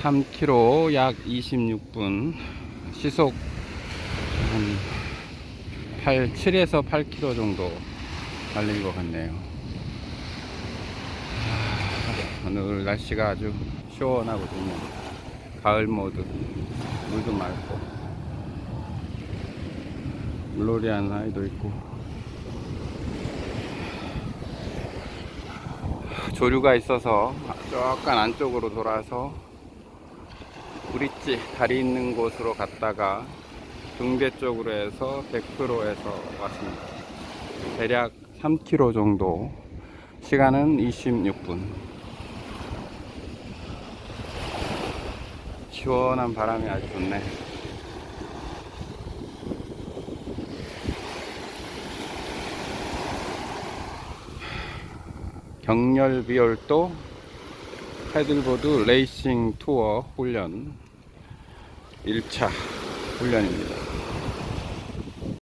3km 약 26분 시속 한 8, 7에서 8km 정도 달릴 것 같네요. 아, 오늘 날씨가 아주 시원하거든요. 가을 모드. 물도 맑고. 물놀이 하는 아이도 있고. 조류가 있어서 약간 안쪽으로 돌아서 브릿지 다리 있는 곳으로 갔다가 등대 쪽으로 해서 100%에서 왔습니다. 대략 3km 정도. 시간은 26분. 시원한 바람이 아주 좋네. 경렬 비올도 패들보드 레이싱 투어 훈련 1차 훈련입니다.